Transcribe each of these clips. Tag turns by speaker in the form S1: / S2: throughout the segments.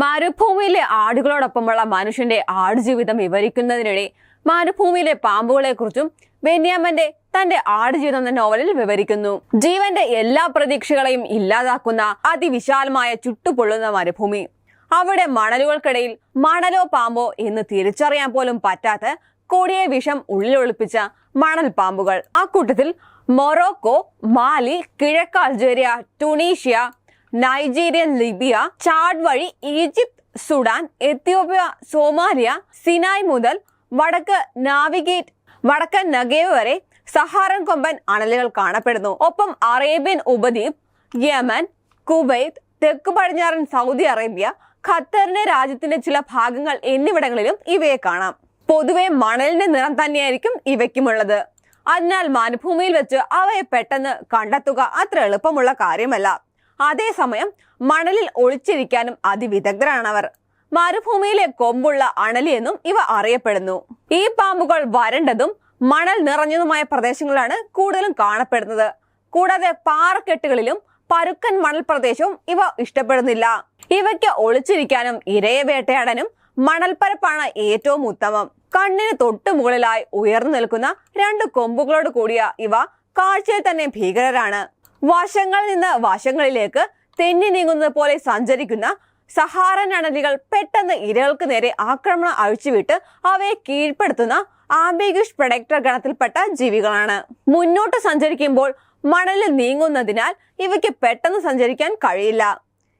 S1: മരുഭൂമിയിലെ ആടുകളോടൊപ്പമുള്ള മനുഷ്യന്റെ ആടുജീവിതം വിവരിക്കുന്നതിനിടെ മരുഭൂമിയിലെ പാമ്പുകളെ കുറിച്ചും ബെന്യാമന്റെ തന്റെ ആടുജീവിതം എന്ന നോവലിൽ വിവരിക്കുന്നു. ജീവന്റെ എല്ലാ പ്രതീക്ഷകളെയും ഇല്ലാതാക്കുന്ന അതിവിശാലമായ ചുട്ടുപൊള്ളുന്ന മരുഭൂമി. അവിടെ മണലുകൾക്കിടയിൽ മണലോ പാമ്പോ എന്ന് തിരിച്ചറിയാൻ പോലും പറ്റാത്ത കൊടിയ വിഷം ഉള്ളിലൊളിപ്പിച്ച മണൽ പാമ്പുകൾ. ആ കൂട്ടത്തിൽ മൊറോക്കോ മാലി കിഴക്ക് Algeria Tunisia Nigerian Libya Chad വഴി Egypt Sudan Ethiopia Somalia Sinai മുതൽ വടക്ക് നാവിഗേറ്റ് വടക്കൻ നഗേവ് വരെ സഹാറൻ കൊമ്പൻ അണലുകൾ കാണപ്പെടുന്നു. ഒപ്പം അറേബ്യൻ ഉപദ്വീപ് യമൻ കുവൈത്ത് തെക്ക് പടിഞ്ഞാറൻ സൗദി അറേബ്യ ഖത്തറിന്റെ രാജ്യത്തിന്റെ ചില ഭാഗങ്ങൾ എന്നിവിടങ്ങളിലും ഇവയെ കാണാം. പൊതുവെ മണലിന്റെ നിറം തന്നെയായിരിക്കും ഇവയ്ക്കുമുള്ളത്. അതിനാൽ മരുഭൂമിയിൽ വെച്ച് അവയെ പെട്ടെന്ന് കണ്ടെത്തുക അത്ര എളുപ്പമുള്ള കാര്യമല്ല. അതേസമയം മണലിൽ ഒളിച്ചിരിക്കാനും അതിവിദഗ്ധരാണ് അവർ മരുഭൂമിയിലെ കൊമ്പുള്ള അണലി എന്നും ഇവ അറിയപ്പെടുന്നു. ഈ പാമ്പുകൾ വരണ്ടതും മണൽ നിറഞ്ഞതുമായ പ്രദേശങ്ങളിലാണ് കൂടുതലും കാണപ്പെടുന്നത്. കൂടാതെ പാറക്കെട്ടുകളിലും പരുക്കൻ മണൽ പ്രദേശവും ഇവ ഇഷ്ടപ്പെടുന്നില്ല. ഇവയ്ക്ക് ഒളിച്ചിരിക്കാനും ഇരയെ വേട്ടയാടാനും മണൽപ്പരപ്പാണ് ഏറ്റവും ഉത്തമം. കണ്ണിന് തൊട്ടു മുകളിലായി ഉയർന്നു നിൽക്കുന്ന രണ്ട് കൊമ്പുകളോട് കൂടിയ ഇവ കാഴ്ചയിൽ തന്നെ ഭീകരരാണ്. വശങ്ങളിൽ നിന്ന് വശങ്ങളിലേക്ക് തെന്നി നീങ്ങുന്നത് പോലെ സഞ്ചരിക്കുന്ന സഹാറൻ അണലികൾ പെട്ടെന്ന് ഇരകൾക്ക് നേരെ ആക്രമണം അഴിച്ചുവിട്ട് അവയെ കീഴ്പ്പെടുത്തുന്ന ആംബിഗുഷ് പ്രൊഡക്ടർ ഗണത്തിൽപ്പെട്ട ജീവികളാണ്. മുന്നോട്ട് സഞ്ചരിക്കുമ്പോൾ മണലിൽ നീങ്ങുന്നതിനാൽ ഇവയ്ക്ക് പെട്ടെന്ന് സഞ്ചരിക്കാൻ കഴിയില്ല.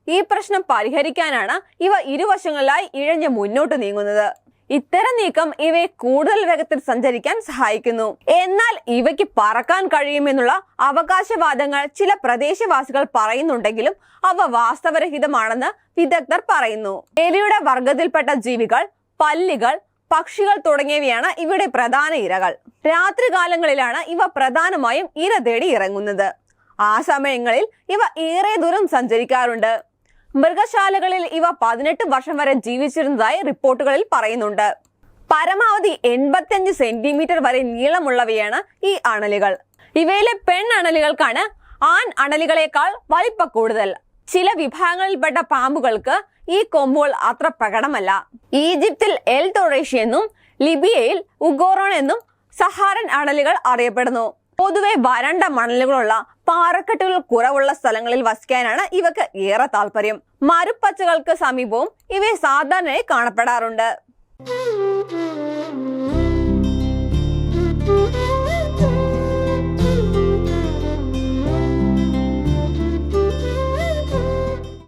S1: ഈ പ്രശ്നം പരിഹരിക്കാനാണ് ഇവ ഇരുവശങ്ങളിലായി ഇഴഞ്ഞ് മുന്നോട്ട് നീങ്ങുന്നത്. ഇത്തരം നീക്കം ഇവയെ കൂടുതൽ വേഗത്തിൽ സഞ്ചരിക്കാൻ സഹായിക്കുന്നു. എന്നാൽ ഇവയ്ക്ക് പറക്കാൻ കഴിയുമെന്നുള്ള അവകാശവാദങ്ങൾ ചില പ്രദേശവാസികൾ പറയുന്നുണ്ടെങ്കിലും അവ വാസ്തവരഹിതമാണെന്ന് വിദഗ്ധർ പറയുന്നു. എലിയുടെ വർഗത്തിൽപ്പെട്ട ജീവികൾ പല്ലികൾ പക്ഷികൾ തുടങ്ങിയവയാണ് ഇവയുടെ പ്രധാന ഇരകൾ. രാത്രികാലങ്ങളിലാണ് ഇവ പ്രധാനമായും ഇര തേടി ഇറങ്ങുന്നത്. ആ സമയങ്ങളിൽ ഇവ ഏറെ ദൂരം സഞ്ചരിക്കാറുണ്ട്. മൃഗശാലകളിൽ ഇവ പതിനെട്ട് വർഷം വരെ ജീവിച്ചിരുന്നതായി റിപ്പോർട്ടുകളിൽ പറയുന്നുണ്ട്. പരമാവധി എൺപത്തിയഞ്ച് സെന്റിമീറ്റർ വരെ നീളമുള്ളവയാണ് ഈ അണലുകൾ. ഇവയിലെ പെൺ അണലുകൾക്കാണ് ആൺ അണലുകളേക്കാൾ വലിപ്പ കൂടുതൽ. ചില വിഭാഗങ്ങളിൽപ്പെട്ട പാമ്പുകൾക്ക് ഈ കൊമ്പുകൾ അത്ര പ്രകടമല്ല. ഈജിപ്തിൽ എൽ തൊറേഷ്യ എന്നും ലിബിയയിൽ ഉഗോറോൺ എന്നും സഹാറൻ അണലുകൾ അറിയപ്പെടുന്നു. പൊതുവെ വരണ്ട മണലുകളുള്ള പാറക്കെട്ടുകൾ കുറവുള്ള സ്ഥലങ്ങളിൽ വസിക്കാനാണ് ഇവക്ക് ഏറെ താല്പര്യം. മരുപ്പച്ചകൾക്ക് സമീപവും ഇവയെ സാധാരണയായി കാണപ്പെടാറുണ്ട്.